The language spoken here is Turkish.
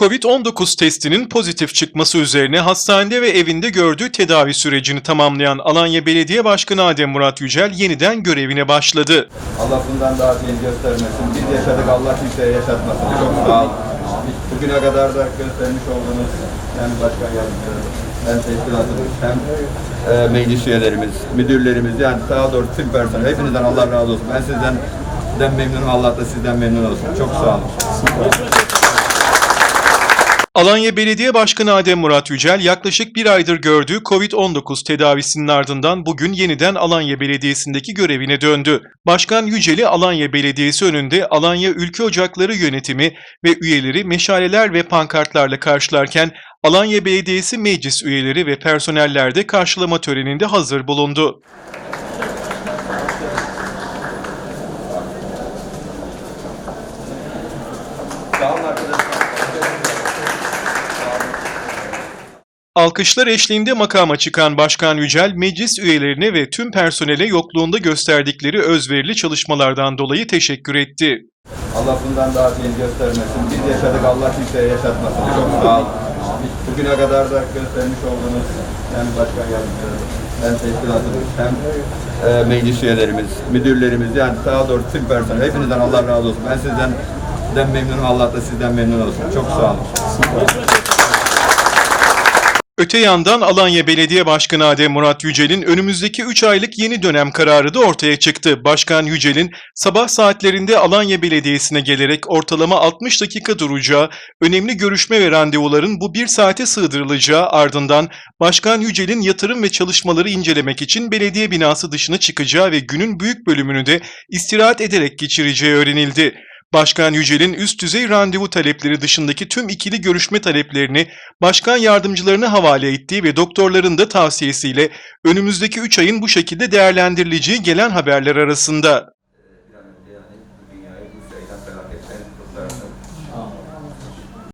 Covid-19 testinin pozitif çıkması üzerine hastanede ve evinde gördüğü tedavi sürecini tamamlayan Alanya Belediye Başkanı Adem Murat Yücel yeniden görevine başladı. Allah bundan daha iyi göstermesin. Biz yaşadık, Allah kimseye yaşatmasın. Çok sağ olun. Bugüne kadar da göstermiş olduğunuz hem başkan yardımcıları, hem teşkilatımız, hem e, meclis üyelerimiz, müdürlerimiz, yani daha doğrusu tüm personel, hepinizden Allah razı olsun. Ben sizden, sizden memnunum, Allah da sizden memnun olsun. Çok sağ olun. Alanya Belediye Başkanı Adem Murat Yücel yaklaşık bir aydır gördüğü Covid-19 tedavisinin ardından bugün yeniden Alanya Belediyesi'ndeki görevine döndü. Başkan Yücel'i Alanya Belediyesi önünde Alanya Ülke Ocakları yönetimi ve üyeleri meşaleler ve pankartlarla karşılarken Alanya Belediyesi meclis üyeleri ve personeller de karşılama töreninde hazır bulundu. Sağ olun arkadaşlar. Alkışlar eşliğinde makama çıkan Başkan Yücel, meclis üyelerine ve tüm personele yokluğunda gösterdikleri özverili çalışmalardan dolayı teşekkür etti. Allah bundan daha iyi göstermesin. Biz yaşadık, Allah kimseye yaşatmasın. Çok sağ olun. Bugüne kadar da göstermiş olduğunuz hem başkan yardımcıları, hem teşkilatımız, hem e, meclis üyelerimiz, müdürlerimiz, yani daha doğrusu tüm personel, hepinizden Allah razı olsun. Ben sizden, sizden memnunum, Allah da sizden memnun olsun. Çok sağ olun. Öte yandan Alanya Belediye Başkanı Adem Murat Yücel'in önümüzdeki 3 aylık yeni dönem kararı da ortaya çıktı. Başkan Yücel'in sabah saatlerinde Alanya Belediyesi'ne gelerek ortalama 60 dakika duracağı, önemli görüşme ve randevuların bu bir saate sığdırılacağı ardından Başkan Yücel'in yatırım ve çalışmaları incelemek için belediye binası dışına çıkacağı ve günün büyük bölümünü de istirahat ederek geçireceği öğrenildi. Başkan Yücel'in üst düzey randevu talepleri dışındaki tüm ikili görüşme taleplerini başkan yardımcılarına havale ettiği ve doktorların da tavsiyesiyle önümüzdeki 3 ayın bu şekilde değerlendirileceği gelen haberler arasında.